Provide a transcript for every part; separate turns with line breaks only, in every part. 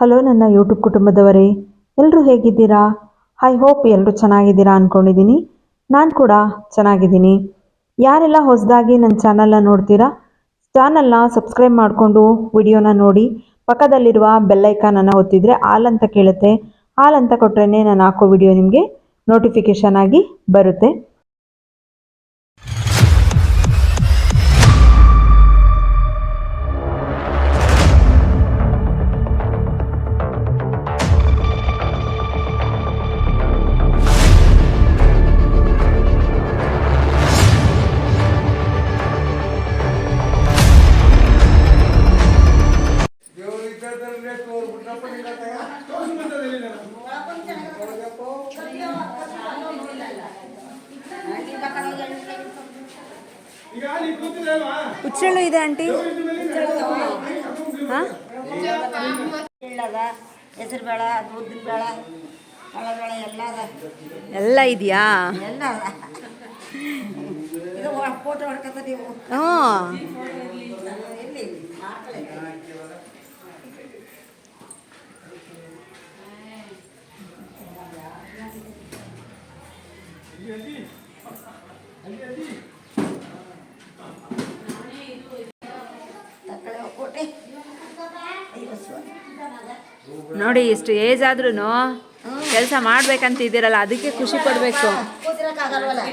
Hello ನನ್ನ YouTube ಕುಟುಂಬದವರೇ ಎಲ್ಲರೂ ಹೇಗಿದ್ದೀರಾ? ಐ ಹೋಪ್ ಎಲ್ಲರೂ ಚೆನ್ನಾಗಿದ್ದೀರಾ ಅಂದ್ಕೊಂಡಿದ್ದೀನಿ ನಾನು ಕೂಡ ಚೆನ್ನಾಗಿದ್ದೀನಿ. ಯಾರೆಲ್ಲ ಹೊಸದಾಗಿ ನನ್ನ ಚಾನಲ್ನ ನೋಡ್ತೀರಾ, ಚಾನಲ್ನ ಸಬ್ಸ್ಕ್ರೈಬ್ ಮಾಡಿಕೊಂಡು ವಿಡಿಯೋನ ನೋಡಿ, ಪಕ್ಕದಲ್ಲಿರುವ ಬೆಲ್ಲೈಕಾನನ್ನು ಒತ್ತಿದರೆ ಆಲ್ ಅಂತ ಕೇಳುತ್ತೆ. ಆಲ್ ಅಂತ ಕೊಟ್ರೇ ನಾನು ಹಾಕೋ ವಿಡಿಯೋ ನಿಮಗೆ ನೋಟಿಫಿಕೇಷನ್ ಆಗಿ ಬರುತ್ತೆ.
ಹುಚ್ಚೆಳ್ಳು ಇದೆ ಆಂಟಿ. ಹಾಂ.
ಎಳ್ಳದ ಹೆಸರು ಬೇಳೆ ಉದ್ದಿನ ಬೇಳೆ ಎಲ್ಲ ಅದ.
ಎಲ್ಲ ಇದೆಯಾ?
ಎಲ್ಲ ಅದ. ಇದು ಫೋಟೋ ಹೊಡ್ಕೊತ ನೀವು. ಎಲ್ಲಿ? ತಕ್ಕಳೆ
ನೋಡಿ ಇಷ್ಟು ಏಜ್ ಆದ್ರೂ ಕೆಲಸ ಮಾಡ್ಬೇಕಂತ ಇದ್ದೀರಲ್ಲ ಅದಕ್ಕೆ ಖುಷಿ ಪಡಬೇಕು.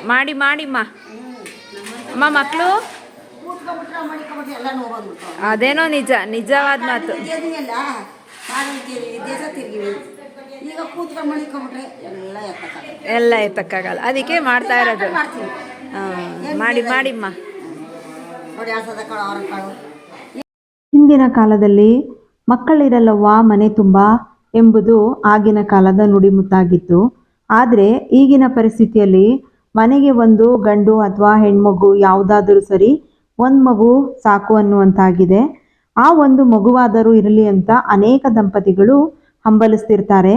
ಮಾಡಿ ಮಾಡಿಮ್ಮ ಅಮ್ಮ. ಮಕ್ಕಳು ಅದೇನೋ ನಿಜ ನಿಜವಾದ ಮಾತು.
ಇದೆಯಲ್ಲ ಮಾಡಿರ್ತೀವಿ ದೇಶ ತಿರುಗಿವಿ ಈಗ ಕೂತ್ಕೊಂಡು ಮಡಿಕೊಂಡ್ಬಿಟ್ರೆ ಎಲ್ಲ ಎತ್ತಕ್ಕಾಗಲ್ಲ
ಅದಕ್ಕೆ ಮಾಡ್ತಾ ಇರೋದು ಹಾಂ ಮಾಡಿ ಮಾಡಿಮ್ಮ
ಹಿಂದಿನ ಕಾಲದಲ್ಲಿ ಮಕ್ಕಳಿರಲ್ಲವ್ವ ಮನೆ ತುಂಬ ಎಂಬುದು ಆಗಿನ ಕಾಲದ ನುಡಿಮುತ್ತಾಗಿತ್ತು. ಆದರೆ ಈಗಿನ ಪರಿಸ್ಥಿತಿಯಲ್ಲಿ ಮನೆಗೆ ಒಂದು ಗಂಡು ಅಥವಾ ಹೆಣ್ಮಗು ಯಾವುದಾದರೂ ಸರಿ ಒಂದು ಮಗು ಸಾಕು ಅನ್ನುವಂತಾಗಿದೆ. ಆ ಒಂದು ಮಗುವಾದರೂ ಇರಲಿ ಅಂತ ಅನೇಕ ದಂಪತಿಗಳು ಹಂಬಲಿಸ್ತಿರ್ತಾರೆ.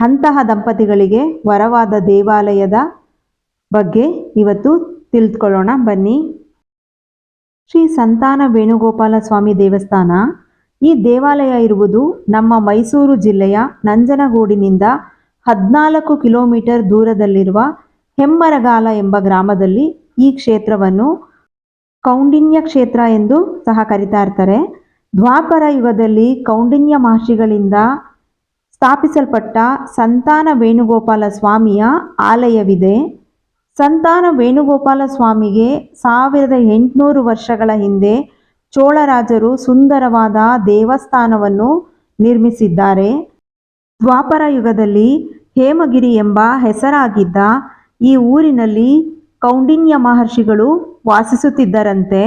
ಅಂತಹ ದಂಪತಿಗಳಿಗೆ ವರವಾದ ದೇವಾಲಯದ ಬಗ್ಗೆ ಇವತ್ತು ತಿಳಿದುಕೊಳ್ಳೋಣ ಬನ್ನಿ. ಶ್ರೀ ಸಂತಾನ ವೇಣುಗೋಪಾಲ ಸ್ವಾಮಿ ದೇವಸ್ಥಾನ ಈ ದೇವಾಲಯ ಇರುವುದು ನಮ್ಮ ಮೈಸೂರು ಜಿಲ್ಲೆಯ ನಂಜನಗೂಡಿನಿಂದ ಹದಿನಾಲ್ಕು ಕಿಲೋಮೀಟರ್ ದೂರದಲ್ಲಿರುವ ಹೆಮ್ಮರಗಾಲ ಎಂಬ ಗ್ರಾಮದಲ್ಲಿ ಈ ಕ್ಷೇತ್ರವನ್ನು ಕೌಂಡಿನ್ಯ ಕ್ಷೇತ್ರ ಎಂದು ಸಹ ಕರಿತಾ ಇರ್ತಾರೆ ದ್ವಾಪರ ಯುಗದಲ್ಲಿ ಕೌಂಡಿನ್ಯ ಮಹರ್ಷಿಗಳಿಂದ ಸ್ಥಾಪಿಸಲ್ಪಟ್ಟ ಸಂತಾನ ವೇಣುಗೋಪಾಲ ಸ್ವಾಮಿಯ ಆಲಯವಿದೆ. ಸಂತಾನ ವೇಣುಗೋಪಾಲ ಸ್ವಾಮಿಗೆ ಸಾವಿರದ ಎಂಟುನೂರು ವರ್ಷಗಳ ಹಿಂದೆ ಚೋಳರಾಜರು ಸುಂದರವಾದ ದೇವಸ್ಥಾನವನ್ನು ನಿರ್ಮಿಸಿದ್ದಾರೆ. ದ್ವಾಪರ ಯುಗದಲ್ಲಿ ಹೇಮಗಿರಿ ಎಂಬ ಹೆಸರಾಗಿದ್ದ ಈ ಊರಿನಲ್ಲಿ ಕೌಂಡಿನ್ಯ ಮಹರ್ಷಿಗಳು ವಾಸಿಸುತ್ತಿದ್ದರಂತೆ.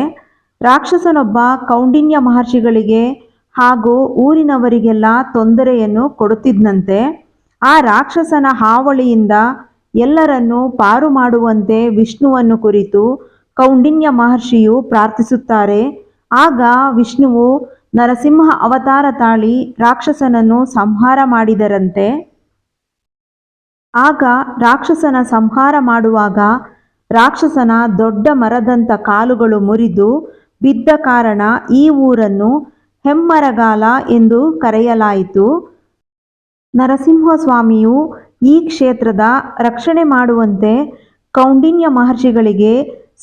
ರಾಕ್ಷಸನೊಬ್ಬ ಕೌಂಡಿನ್ಯ ಮಹರ್ಷಿಗಳಿಗೆ ಹಾಗೂ ಊರಿನವರಿಗೆಲ್ಲ ತೊಂದರೆಯನ್ನು ಕೊಡುತ್ತಿದ್ದಂತೆ ಆ ರಾಕ್ಷಸನ ಹಾವಳಿಯಿಂದ ಎಲ್ಲರನ್ನೂ ಪಾರು ಮಾಡುವಂತೆ ವಿಷ್ಣುವನ್ನು ಕುರಿತು ಕೌಂಡಿನ್ಯ ಮಹರ್ಷಿಯು ಪ್ರಾರ್ಥಿಸುತ್ತಾರೆ. ಆಗ ವಿಷ್ಣುವು ನರಸಿಂಹ ಅವತಾರ ತಾಳಿ ರಾಕ್ಷಸನನ್ನು ಸಂಹಾರ ಮಾಡಿದರಂತೆ. ಆಗ ರಾಕ್ಷಸನ ಸಂಹಾರ ಮಾಡುವಾಗ ರಾಕ್ಷಸನ ದೊಡ್ಡ ಮರದಂಥ ಕಾಲುಗಳು ಮುರಿದು ಬಿದ್ದ ಕಾರಣ ಈ ಊರನ್ನು ಹೆಮ್ಮರಗಾಲ ಎಂದು ಕರೆಯಲಾಯಿತು. ನರಸಿಂಹಸ್ವಾಮಿಯು ಈ ಕ್ಷೇತ್ರದ ರಕ್ಷಣೆ ಮಾಡುವಂತೆ ಕೌಂಡಿನ್ಯ ಮಹರ್ಷಿಗಳಿಗೆ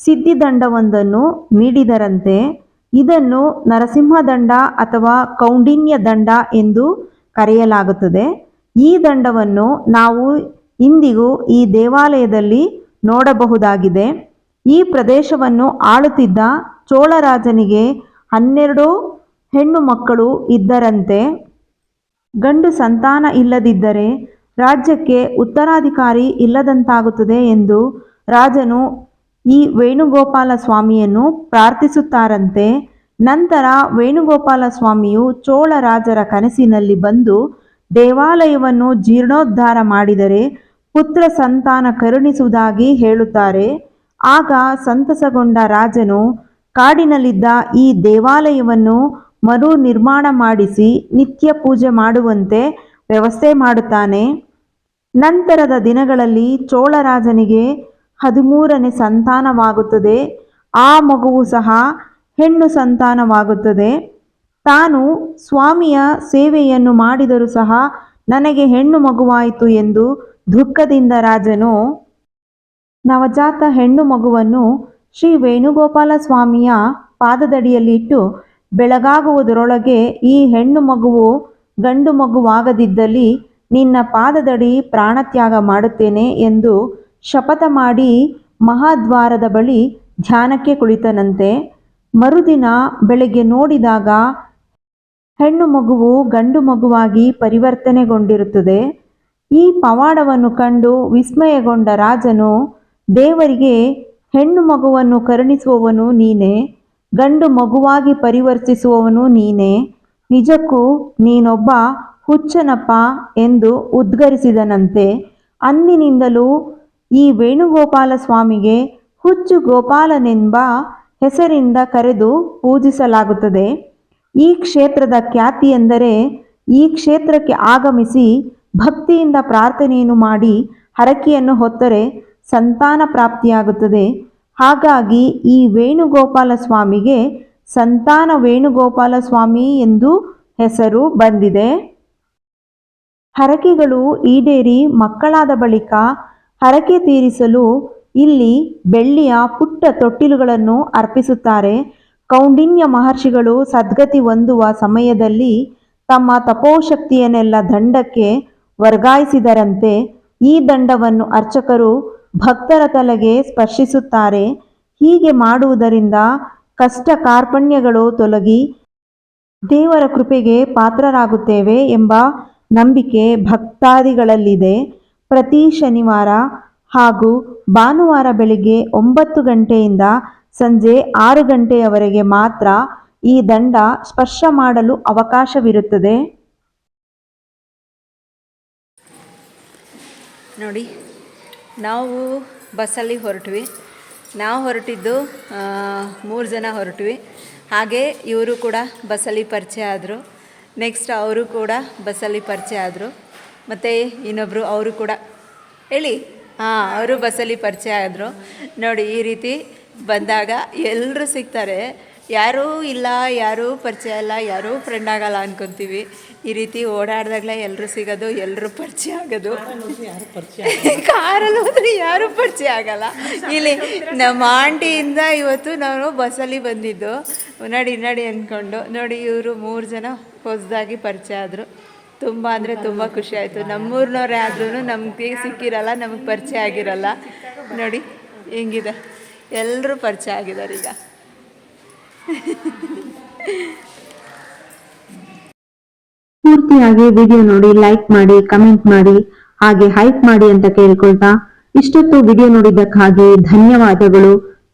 ಸಿದ್ಧಿದಂಡವೊಂದನ್ನು ನೀಡಿದರಂತೆ. ಇದನ್ನು ನರಸಿಂಹದಂಡ ಅಥವಾ ಕೌಂಡಿನ್ಯ ದಂಡ ಎಂದು ಕರೆಯಲಾಗುತ್ತದೆ. ಈ ದಂಡವನ್ನು ನಾವು ಇಂದಿಗೂ ಈ ದೇವಾಲಯದಲ್ಲಿ ನೋಡಬಹುದಾಗಿದೆ. ಈ ಪ್ರದೇಶವನ್ನು ಆಳುತ್ತಿದ್ದ ಚೋಳರಾಜನಿಗೆ ಹನ್ನೆರಡು ಹೆಣ್ಣು ಮಕ್ಕಳು ಇದ್ದರಂತೆ. ಗಂಡು ಸಂತಾನ ಇಲ್ಲದಿದ್ದರೆ ರಾಜ್ಯಕ್ಕೆ ಉತ್ತರಾಧಿಕಾರಿ ಇಲ್ಲದಂತಾಗುತ್ತದೆ ಎಂದು ರಾಜನು ಈ ವೇಣುಗೋಪಾಲ ಸ್ವಾಮಿಯನ್ನು ಪ್ರಾರ್ಥಿಸುತ್ತಾರಂತೆ, ನಂತರ ವೇಣುಗೋಪಾಲ ಸ್ವಾಮಿಯು ಚೋಳ ರಾಜರ ಕನಸಿನಲ್ಲಿ ಬಂದು ದೇವಾಲಯವನ್ನು ಜೀರ್ಣೋದ್ಧಾರ ಮಾಡಿದರೆ ಪುತ್ರ ಸಂತಾನ ಕರುಣಿಸುವುದಾಗಿ ಹೇಳುತ್ತಾರೆ. ಆಗ ಸಂತಸಗೊಂಡ ರಾಜನು ಕಾಡಿನಲ್ಲಿದ್ದ ಈ ದೇವಾಲಯವನ್ನು ಮರು ನಿರ್ಮಾಣ ಮಾಡಿಸಿ ನಿತ್ಯ ಪೂಜೆ ಮಾಡುವಂತೆ ವ್ಯವಸ್ಥೆ ಮಾಡುತ್ತಾನೆ. ನಂತರದ ದಿನಗಳಲ್ಲಿ ಚೋಳರಾಜನಿಗೆ ಹದಿಮೂರನೇ ಸಂತಾನವಾಗುತ್ತದೆ. ಆ ಮಗುವು ಸಹ ಹೆಣ್ಣು ಸಂತಾನವಾಗುತ್ತದೆ. ತಾನು ಸ್ವಾಮಿಯ ಸೇವೆಯನ್ನು ಮಾಡಿದರೂ ಸಹ ನನಗೆ ಹೆಣ್ಣು ಮಗುವಾಯಿತು ಎಂದು ದುಃಖದಿಂದ ರಾಜನು ನವಜಾತ ಹೆಣ್ಣು ಮಗುವನ್ನು ಶ್ರೀ ವೇಣುಗೋಪಾಲ ಸ್ವಾಮಿಯ ಪಾದದಡಿಯಲ್ಲಿ ಇಟ್ಟು ಬೆಳಗಾಗುವುದರೊಳಗೆ ಈ ಹೆಣ್ಣು ಮಗುವು ಗಂಡು ಮಗುವಾಗದಿದ್ದಲ್ಲಿ ನಿನ್ನ ಪಾದದಡಿ ಪ್ರಾಣತ್ಯಾಗ ಮಾಡುತ್ತೇನೆ ಎಂದು ಶಪಥ ಮಾಡಿ ಮಹಾದ್ವಾರದ ಬಳಿ ಧ್ಯಾನಕ್ಕೆ ಕುಳಿತನಂತೆ ಮರುದಿನ ಬೆಳಗ್ಗೆ ನೋಡಿದಾಗ ಹೆಣ್ಣು ಮಗುವು ಗಂಡು ಮಗುವಾಗಿ ಪರಿವರ್ತನೆಗೊಂಡಿರುತ್ತದೆ. ಈ ಪವಾಡವನ್ನು ಕಂಡು ವಿಸ್ಮಯಗೊಂಡ ರಾಜನು, ದೇವರಿಗೆ ಹೆಣ್ಣು ಮಗುವನ್ನು ಕರುಣಿಸುವವನು ನೀನೇ, ಗಂಡು ಮಗುವಾಗಿ ಪರಿವರ್ತಿಸುವವನು ನೀನೇ, ನಿಜಕ್ಕೂ ನೀನೊಬ್ಬ ಹುಚ್ಚನಪ್ಪ ಎಂದು ಉದ್ಗರಿಸಿದನಂತೆ. ಅಂದಿನಿಂದಲೂ ಈ ವೇಣುಗೋಪಾಲ ಸ್ವಾಮಿಗೆ ಹುಚ್ಚು ಗೋಪಾಲನೆಂಬ ಹೆಸರಿಂದ ಕರೆದು ಪೂಜಿಸಲಾಗುತ್ತದೆ. ಈ ಕ್ಷೇತ್ರದ ಖ್ಯಾತಿ ಎಂದರೆ ಈ ಕ್ಷೇತ್ರಕ್ಕೆ ಆಗಮಿಸಿ ಭಕ್ತಿಯಿಂದ ಪ್ರಾರ್ಥನೆಯನ್ನು ಮಾಡಿ ಹರಕೆಯನ್ನು ಹೊತ್ತರೆ ಸಂತಾನ ಪ್ರಾಪ್ತಿಯಾಗುತ್ತದೆ. ಹಾಗಾಗಿ ಈ ವೇಣುಗೋಪಾಲ ಸ್ವಾಮಿಗೆ ಸಂತಾನ ವೇಣುಗೋಪಾಲ ಸ್ವಾಮಿ ಎಂದು ಹೆಸರು ಬಂದಿದೆ. ಹರಕೆಗಳು ಈಡೇರಿ ಮಕ್ಕಳಾದ ಬಳಿಕ ಹರಕೆ ತೀರಿಸಲು ಇಲ್ಲಿ ಬೆಳ್ಳಿಯ ಪುಟ್ಟ ತೊಟ್ಟಿಲುಗಳನ್ನು ಅರ್ಪಿಸುತ್ತಾರೆ. ಕೌಂಡಿನ್ಯ ಮಹರ್ಷಿಗಳು ಸದ್ಗತಿ ಹೊಂದುವ ಸಮಯದಲ್ಲಿ ತಮ್ಮ ತಪೋಶಕ್ತಿಯನ್ನೆಲ್ಲ ದಂಡಕ್ಕೆ ವರ್ಗಾಯಿಸಿದರಂತೆ ಈ ದಂಡವನ್ನು ಅರ್ಚಕರು ಭಕ್ತರ ತಲೆಗೆ ಸ್ಪರ್ಶಿಸುತ್ತಾರೆ. ಹೀಗೆ ಮಾಡುವುದರಿಂದ ಕಷ್ಟ ಕಾರ್ಪಣ್ಯಗಳು ತೊಲಗಿ ದೇವರ ಕೃಪೆಗೆ ಪಾತ್ರರಾಗುತ್ತೇವೆ ಎಂಬ ನಂಬಿಕೆ ಭಕ್ತಾದಿಗಳಲ್ಲಿದೆ. ಪ್ರತಿ ಶನಿವಾರ ಹಾಗೂ ಭಾನುವಾರ ಬೆಳಿಗ್ಗೆ ಒಂಬತ್ತು ಗಂಟೆಯಿಂದ ಸಂಜೆ ಆರು ಗಂಟೆಯವರೆಗೆ ಮಾತ್ರ ಈ ದಂಡ ಸ್ಪರ್ಶ ಮಾಡಲು ಅವಕಾಶವಿರುತ್ತದೆ.
ನೋಡಿ, ನಾವು ಬಸ್ಸಲ್ಲಿ ಹೊರಟ್ವಿ. ನಾವು ಹೊರಟಿದ್ದು ಮೂರು ಜನ ಹೊರಟ್ವಿ. ಹಾಗೆ ಇವರು ಕೂಡ ಬಸ್ಸಲ್ಲಿ ಪರಿಚಯ ಆದರು. ನೆಕ್ಸ್ಟ್ ಅವರು ಕೂಡ ಬಸ್ಸಲ್ಲಿ ಪರಿಚಯ ಆದರು. ಮತ್ತು ಇನ್ನೊಬ್ಬರು ಅವರು ಕೂಡ. ಹೇಳಿ. ಹಾಂ, ಅವರು ಬಸ್ಸಲ್ಲಿ ಪರಿಚಯ ಆದರು. ನೋಡಿ, ಈ ರೀತಿ ಬಂದಾಗ ಎಲ್ಲರೂ ಸಿಗ್ತಾರೆ. ಯಾರೂ ಇಲ್ಲ, ಯಾರೂ ಪರಿಚಯ ಇಲ್ಲ, ಯಾರೂ ಫ್ರೆಂಡ್ ಆಗಲ್ಲ ಅನ್ಕೊತೀವಿ. ಈ ರೀತಿ ಓಡಾಡಿದಾಗಲೇ ಎಲ್ಲರೂ ಸಿಗೋದು ಎಲ್ಲರೂ ಪರಿಚಯ ಆಗೋದು. ಕಾರಲ್ಲಿ ಹೋದರೆ ಯಾರೂ ಪರಿಚಯ ಆಗಲ್ಲ. ಇಲ್ಲಿ ನಮ್ಮ ಆಂಟಿಯಿಂದ ಇವತ್ತು ನಾನು ಬಸ್ಸಲ್ಲಿ ಬಂದಿದ್ದು. ನಡಿ ನಡಿ ಅಂದ್ಕೊಂಡು ನೋಡಿ, ಇವರು ಮೂರು ಜನ ಹೊಸದಾಗಿ ಪರಿಚಯ ಆದರು. ತುಂಬ ಅಂದರೆ ತುಂಬ ಖುಷಿ ಆಯಿತು. ನಮ್ಮೂರಿನವ್ರೇ ಆದ್ರೂ ನಮಗೆ ಸಿಕ್ಕಿರಲ್ಲ, ನಮಗೆ ಪರಿಚಯ ಆಗಿರಲ್ಲ. ನೋಡಿ, ಹೆಂಗಿದೆ? ಎಲ್ಲರೂ ಪರಿಚಯ ಆಗಿದ್ದಾರೆ ಈಗ.
ಪೂರ್ತಿಯಾಗಿ ವಿಡಿಯೋ ನೋಡಿ, ಲೈಕ್ ಮಾಡಿ, ಕಮೆಂಟ್ ಮಾಡಿ, ಹಾಗೆ ಹೈಪ್ ಮಾಡಿ ಅಂತ ಕೇಳ್ಕೊಳ್ತಾ ಇಷ್ಟೊತ್ತು ವಿಡಿಯೋ ನೋಡಿದ್ದಕ್ಕಾಗಿ ಧನ್ಯವಾದಗಳು.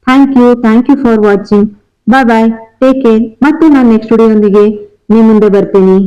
Thank you thank you for watching bye bye take care ಮತ್ತೆ ನಾನು ನೆಕ್ಸ್ಟ್ ವಿಡಿಯೋದೊಂದಿಗೆ ನಿಮ್ಮ ಮುಂದೆ ಬರ್ತೀನಿ.